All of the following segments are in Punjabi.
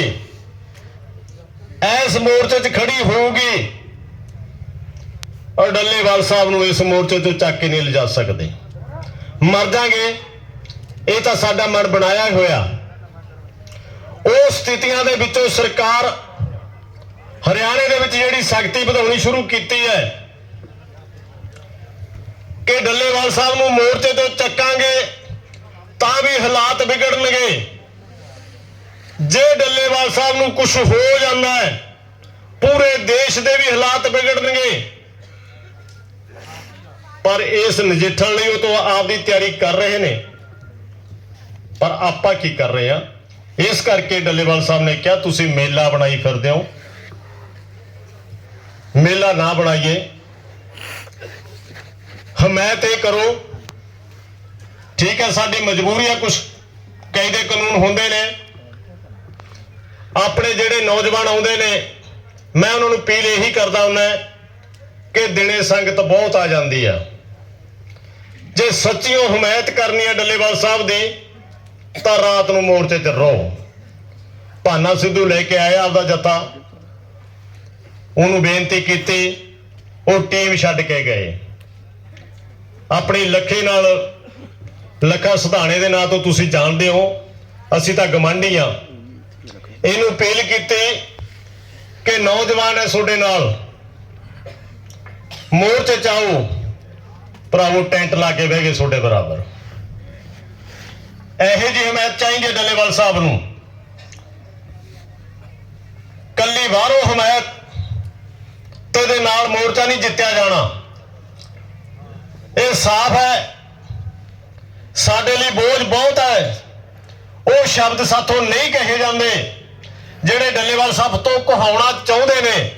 ਪਾਰਟੀ ਇਸ ਮੋਰਚੇ 'ਚ ਖੜੀ ਹੋਊਗੀ। ਔਰ ਡੱਲੇਵਾਲ ਸਾਹਿਬ ਨੂੰ ਇਸ ਮੋਰਚੇ ਤੋਂ ਚੱਕ ਕੇ ਨਹੀਂ ਲਿਜਾ ਸਕਦੇ। ਮਰ ਜਾਗੇ। ਇਹ ਤਾਂ ਸਾਡਾ ਮਨ ਬਣਾਇਆ ਹੋਇਆ। ਉਹ ਸਥਿਤੀਆਂ ਦੇ ਵਿੱਚੋਂ ਸਰਕਾਰ ਹਰਿਆਣੇ ਦੇ ਵਿੱਚ ਜਿਹੜੀ ਸਖਤੀ ਵਧਾਉਣੀ ਸ਼ੁਰੂ ਕੀਤੀ ਹੈ ਕਿ ਡੱਲੇਵਾਲ ਸਾਹਿਬ ਨੂੰ ਮੋਰਚੇ ਤੋਂ ਚੱਕਾਂਗੇ ਤਾਂ ਵੀ ਹਾਲਾਤ ਵਿਗੜਨਗੇ। ਜੇ ਡੱਲੇਵਾਲ ਸਾਹਿਬ ਨੂੰ ਕੁਝ ਹੋ ਜਾਂਦਾ ਹੈ, ਪੂਰੇ ਦੇਸ਼ ਦੇ ਵੀ ਹਾਲਾਤ ਵਿਗੜਨਗੇ। ਪਰ ਇਸ ਨਜਿੱਠਣ ਲਈ ਉਹ ਤੋਂ ਆਪਦੀ ਤਿਆਰੀ ਕਰ ਰਹੇ ਨੇ। ਪਰ ਆਪਾਂ ਕੀ ਕਰ ਰਹੇ ਆ ਇਸ ਕਰਕੇ ਡੱਲੇਵਾਲ ਸਾਹਿਬ ਨੇ ਕਿਹਾ, ਤੁਸੀਂ ਮੇਲਾ ਬਣਾਈ ਫਿਰਦੇ ਹੋ। ਮੇਲਾ ਨਾ ਬਣਾਈਏ। ਹਮਾਇਤ ਇਹ ਕਰੋ। ਠੀਕ ਹੈ, ਸਾਡੀ ਮਜਬੂਰੀ ਆ ਕੁਝ ਕਾਇਦੇ ਕਾਨੂੰਨ ਹੁੰਦੇ ਨੇ। ਆਪਣੇ ਜਿਹੜੇ ਨੌਜਵਾਨ ਆਉਂਦੇ ਨੇ, ਮੈਂ ਉਹਨਾਂ ਨੂੰ ਅਪੀਲ ਇਹੀ ਕਰਦਾ ਹੁੰਦਾ ਕਿ ਦਿਨੇ ਸੰਗਤ ਬਹੁਤ ਆ ਜਾਂਦੀ ਆ। ਜੇ ਸੱਚੀਓ ਹਮਾਇਤ ਕਰਨੀ ਆ ਡੱਲੇਵਾਲ ਸਾਹਿਬ ਦੀ, ਤਾਂ ਰਾਤ ਨੂੰ ਮੋਰਚੇ 'ਚ ਰਹੋ ਭਾਨਾ ਸਿੱਧੂ ਲੈ ਕੇ ਆਇਆ ਆਪਦਾ ਜੱਥਾ। ਉਹਨੂੰ ਬੇਨਤੀ ਕੀਤੀ, ਉਹ ਟੀਮ ਛੱਡ ਕੇ ਗਏ। ਆਪਣੀ ਲੱਖੇ ਨਾਲ, ਲੱਖਾ ਸਿਧਾਣੇ ਦੇ ਨਾਂ ਤੋਂ ਤੁਸੀਂ ਜਾਣਦੇ ਹੋ। ਅਸੀਂ ਤਾਂ ਗਮੰਡੀ ਆ। ਇਹਨੂੰ ਅਪੀਲ ਕੀਤੀ ਕਿ ਨੌਜਵਾਨ ਹੈ ਤੁਹਾਡੇ ਨਾਲ। ਮੋਰਚੇ ਚ ਆਓ ਭਰਾਵੋ, ਟੈਂਟ ਲਾ ਕੇ ਬਹਿ ਗਏ ਤੁਹਾਡੇ ਬਰਾਬਰ। ਇਹੋ ਜਿਹੀ ਹਮਾਇਤ ਚਾਹੀਦੀ ਹੈ ਡੱਲੇਵਾਲ ਸਾਹਿਬ ਨੂੰ। ਕੱਲੀ ਬਾਹਰੋਂ ਹਮਾਇਤ ਤੇ ਦੇ ਨਾਲ ਮੋਰਚਾ ਨਹੀਂ ਜਿੱਤਿਆ ਜਾਣਾ। ਇਹ ਸਾਫ਼ ਹੈ। ਸਾਡੇ ਲਈ ਬੋਝ ਬਹੁਤ ਹੈ। ਉਹ ਸ਼ਬਦ ਸਾਥੋਂ ਨਹੀਂ ਕਹੇ ਜਾਂਦੇ। ਜਿਹੜੇ ਡੱਲੇਵਾਲ ਸਾਹਿਬ ਤੋਂ ਕਹਾਉਣਾ ਚਾਹੁੰਦੇ ਨੇ,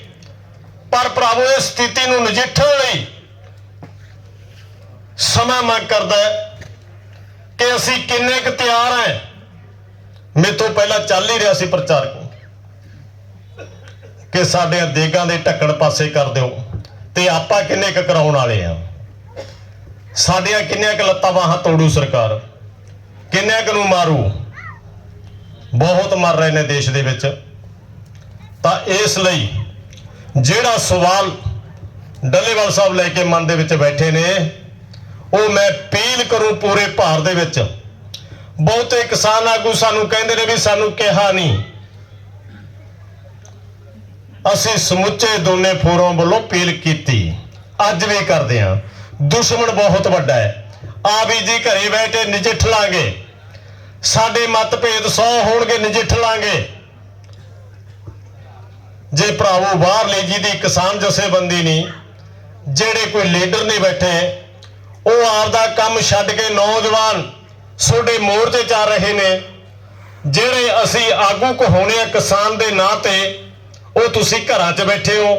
ਪਰ ਭਰਾਵੋ ਇਸ ਸਥਿਤੀ ਨੂੰ ਨਜਿੱਠਣ ਲਈ ਸਮਾਂ ਮੰਗ ਕਰਦਾ ਹੈ ਕਿ ਅਸੀਂ ਕਿੰਨੇ ਕੁ ਤਿਆਰ ਹੈ। ਮੇਰੇ ਤੋਂ ਪਹਿਲਾਂ ਚੱਲ ਹੀ ਰਿਹਾ ਸੀ ਪ੍ਰਚਾਰਕ ਕਿ ਸਾਡੇ ਦੇਗਾਂ ਦੇ ਢੱਕਣ ਪਾਸੇ ਕਰ ਦਿਓ ਤੇ ਆਪਾਂ ਕਿੰਨੇ ਕੁ ਕਰਾਉਣ ਵਾਲੇ ਆ ਸਾਡੀਆਂ ਕਿੰਨੀਆਂ ਕੁ ਲੱਤਾਂ ਬਾਹਾਂ ਤੋੜੂ ਸਰਕਾਰ ਕਿੰਨੇ ਕੁ ਨੂੰ ਮਾਰੂ। ਬਹੁਤ ਮਰ ਰਹੇ ਨੇ ਦੇਸ਼ ਦੇ ਵਿੱਚ। ਤਾਂ ਇਸ ਲਈ ਜਿਹੜਾ ਸਵਾਲ ਡੱਲੇਵਾਲ ਸਾਹਿਬ ਲੈ ਕੇ ਮਨ ਦੇ ਵਿੱਚ ਬੈਠੇ ਨੇ, ਉਹ ਮੈਂ ਅਪੀਲ ਕਰੂੰ ਪੂਰੇ ਭਾਰਤ ਦੇ ਵਿੱਚ। ਬਹੁਤੇ ਕਿਸਾਨ ਆਗੂ ਸਾਨੂੰ ਕਹਿੰਦੇ ਨੇ ਵੀ ਸਾਨੂੰ ਕਿਹਾ ਨਹੀਂ। ਅਸੀਂ ਸਮੁੱਚੇ ਦੋਨੇ ਫੋਰਮ ਵੱਲੋਂ ਅਪੀਲ ਕੀਤੀ। ਅੱਜ ਵੀ ਕਰਦੇ ਹਾਂ। ਦੁਸ਼ਮਣ ਬਹੁਤ ਵੱਡਾ ਹੈ। ਆ ਵੀ ਜੀ ਘਰੇ ਬੈਠੇ ਨਜਿੱਠ ਲਾਂਗੇ। ਸਾਡੇ ਮਤਭੇਦ 100 ਹੋਣਗੇ, ਨਜਿੱਠ ਲਾਂਗੇ। ਜੇ ਭਰਾਵੋ, ਬਾਹਰਲੇ ਜੀ ਦੀ ਕਿਸਾਨ ਜਥੇਬੰਦੀ ਨਹੀਂ, ਜਿਹੜੇ ਕੋਈ ਲੀਡਰ ਨਹੀਂ ਬੈਠੇ, ਉਹ ਆਪਦਾ ਕੰਮ ਛੱਡ ਕੇ ਨੌਜਵਾਨ ਤੁਹਾਡੇ ਮੋਰਚੇ ਚ ਆ ਰਹੇ ਨੇ, ਜਿਹੜੇ ਅਸੀਂ ਆਗੂ ਕਹਾਉਣੇ ਆ ਕਿਸਾਨ ਦੇ ਨਾਂ ਤੇ, ਉਹ ਤੁਸੀਂ ਘਰਾਂ 'ਚ ਬੈਠੇ ਹੋ।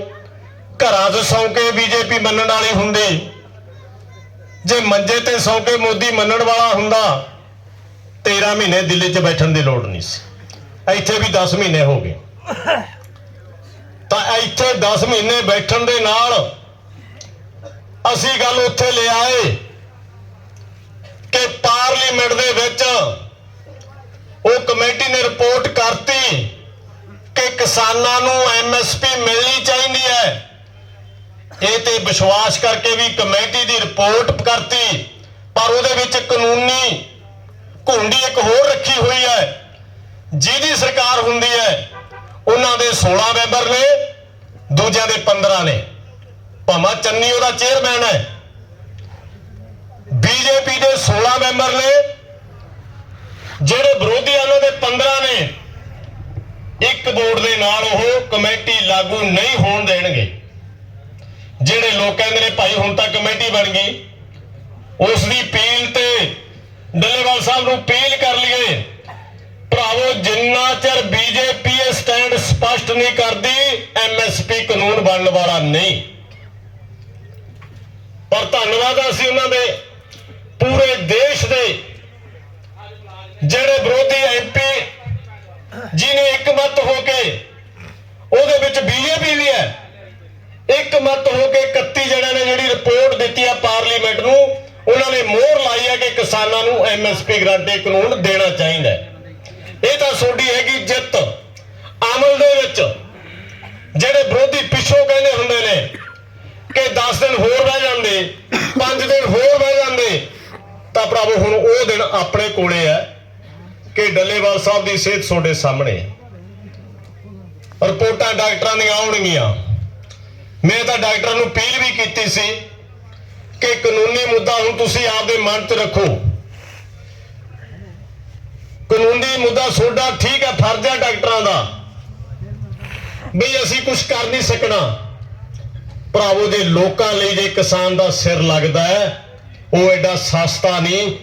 ਘਰਾਂ 'ਚ ਸੌਂ ਕੇ ਬੀਜੇਪੀ ਮੰਨਣ ਵਾਲੇ ਹੁੰਦੇ। ਜੇ ਮੰਜੇ ਤੇ ਸੌਂ ਕੇ ਮੋਦੀ ਮੰਨਣ ਵਾਲਾ ਹੁੰਦਾ 13 ਮਹੀਨੇ ਦਿੱਲੀ 'ਚ ਬੈਠਣ ਦੀ ਲੋੜ ਨਹੀਂ ਸੀ। ਇੱਥੇ ਵੀ 10 ਮਹੀਨੇ ਹੋ ਗਏ। ਤਾਂ ਇੱਥੇ 10 ਮਹੀਨੇ ਬੈਠਣ ਦੇ ਨਾਲ ਅਸੀਂ ਗੱਲ ਉੱਥੇ ਲੈ ਆਏ ਕਿ ਪਾਰਲੀਮੈਂਟ ਦੇ ਵਿੱਚ ਉਹ ਕਮੇਟੀ ਨੇ ਰਿਪੋਰਟ ਕਰਤੀ ਕਿ ਕਿਸਾਨਾਂ ਨੂੰ ਐਮਐਸਪੀ ਮਿਲਣੀ ਚਾਹੀਦੀ ਹੈ। ਇਹ ਤੇ ਵਿਸ਼ਵਾਸ ਕਰਕੇ ਵੀ ਕਮੇਟੀ ਦੀ ਰਿਪੋਰਟ ਕਰਤੀ, ਪਰ ਉਹਦੇ ਵਿੱਚ ਕਾਨੂੰਨੀ ਘੁੰਡੀ ਇੱਕ ਹੋਰ ਰੱਖੀ ਹੋਈ ਹੈ, ਜਿਹਦੀ ਸਰਕਾਰ ਹੁੰਦੀ ਹੈ, ਉਹਨਾਂ ਦੇ 16 ਮੈਂਬਰ ਨੇ, ਦੂਜਿਆਂ ਦੇ 15 ਨੇ। ਭਾਵੇਂ ਚੰਨੀ ਉਹਦਾ ਚੇਅਰਮੈਨ ਹੈ। ਬੀਜੇਪੀ ਦੇ 16 ਮੈਂਬਰ ਨੇ, ਜਿਹੜੇ ਵਿਰੋਧੀ ਆ ਉਹਨਾਂ ਦੇ 15 ਨੇ, ਇੱਕ ਵੋਟ ਦੇ ਨਾਲ ਉਹ ਕਮੇਟੀ ਲਾਗੂ ਨਹੀਂ ਹੋਣ ਦੇਣਗੇ। ਜਿਹੜੇ ਲੋਕ ਕਹਿੰਦੇ ਨੇ, ਭਾਈ ਹੁਣ ਤਾਂ ਕਮੇਟੀ ਬਣ ਗਈ। ਉਸ ਦੀ ਅਪੀਲ ਤੇ ਡੱਲੇਵਾਲ ਸਾਹਿਬ ਨੂੰ ਅਪੀਲ ਕਰ ਲਈਏ। ਭਰਾਵੋ, ਜਿੰਨਾ ਚਿਰ ਬੀਜੇਪੀ ਇਹ ਸਟੈਂਡ ਸਪਸ਼ਟ ਨਹੀਂ ਕਰਦੀ ਐਮਐਸਪੀ ਕਾਨੂੰਨ ਬਣਨ ਵਾਲਾ ਨਹੀਂ। ਪਰ ਧੰਨਵਾਦ ਆ ਅਸੀਂ ਉਹਨਾਂ ਦੇ ਪੂਰੇ ਦੇਸ਼ ਦੇ ਜਿਹੜੇ ਵਿਰੋਧੀ ਐਮਪੀ ਜਿਨੇ ਇੱਕਮਤ ਹੋ ਕੇ ਉਹਦੇ ਵਿੱਚ ਬੀਜੇਪੀ ਵੀ ਹੈ। ਇੱਕਮਤ ਹੋ ਕੇ 31 ਜਣਿਆਂ ਨੇ ਜਿਹੜੀ ਰਿਪੋਰਟ ਦਿੱਤੀ ਆ ਪਾਰਲੀਮੈਂਟ ਨੂੰ, ਉਹਨਾਂ ਨੇ ਮੋਹਰ ਆਈ ਹੈ ਕਿ ਕਿਸਾਨਾਂ ਨੂੰ ਐਮਐਸਪੀ ਗਰੰਟੀ ਕਾਨੂੰਨ ਦੇਣਾ ਚਾਹੀਦਾ ਇਹ ਤਾਂ ਸੋਡੀ ਹੈਗੀ ਜਿੱਤ। ਅਮਲ ਦੇ ਵਿੱਚ ਜਿਹੜੇ ਵਿਰੋਧੀ ਪਿੱਛੋਂ ਕਹਿੰਦੇ ਹੁੰਦੇ ਨੇ ਕਿ 10 ਦਿਨ ਹੋਰ ਰਹਿ ਜਾਂਦੇ 5 ਦਿਨ ਹੋਰ ਰਹਿ ਜਾਂਦੇ, ਤਾਂ ਭਰਾਵੋ ਹੁਣ ਉਹ ਦਿਨ ਆਪਣੇ ਕੋਲੇ ਹੈ ਕਿ ਡੱਲੇਵਾਲ ਸਾਹਿਬ ਦੀ ਸਿਹਤ ਤੁਹਾਡੇ ਸਾਹਮਣੇ ਰਿਪੋਰਟਾਂ ਡਾਕਟਰਾਂ ਦੀਆਂ ਆਉਣਗੀਆਂ। ਮੈਂ ਤਾਂ ਡਾਕਟਰਾਂ ਨੂੰ ਅਪੀਲ ਵੀ ਕੀਤੀ ਸੀ ਕਿ ਕਾਨੂੰਨੀ ਮੁੱਦਾ ਹੁਣ ਤੁਸੀਂ ਆਪਦੇ ਮਨ 'ਚ ਰੱਖੋ। ਕਾਨੂੰਨੀ ਮੁੱਦਾ ਤੁਹਾਡਾ ਠੀਕ ਹੈ, ਫਰਜ਼ ਹੈ ਡਾਕਟਰਾਂ ਦਾ। ਵੀ ਅਸੀਂ ਕੁਝ ਕਰ ਨਹੀਂ ਸਕਣਾ। ਭਰਾਵੋ, ਜੇ ਲੋਕਾਂ ਲਈ ਜੇ ਕਿਸਾਨ ਦਾ ਸਿਰ ਲੱਗਦਾ ਹੈ, ਉਹ ਐਡਾ ਸਸਤਾ ਨਹੀਂ,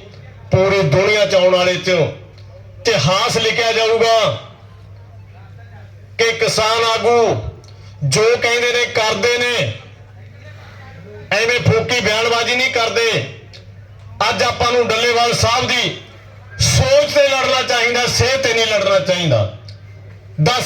ਪੂਰੀ ਦੁਨੀਆ ਚ ਆਉਣ ਵਾਲੇ ਚ। ਇਤਿਹਾਸ ਲਿਖਿਆ ਜਾਊਗਾ ਕਿ ਕਿਸਾਨ ਆਗੂ ਜੋ ਕਹਿੰਦੇ ਨੇ, ਕਰਦੇ ਨੇ। ਐਵੇਂ ਬਿਆਨਬਾਜ਼ੀ ਨਹੀਂ ਕਰਦੇ। ਅੱਜ ਆਪਾਂ ਨੂੰ ਡੱਲੇਵਾਲ ਸਾਹਿਬ ਦੀ ਸੋਚ ਤੇ ਲੜਨਾ ਚਾਹੀਦਾ, ਸਿਹਤ ਤੇ ਨਹੀਂ ਲੜਨਾ ਚਾਹੀਦਾ। 10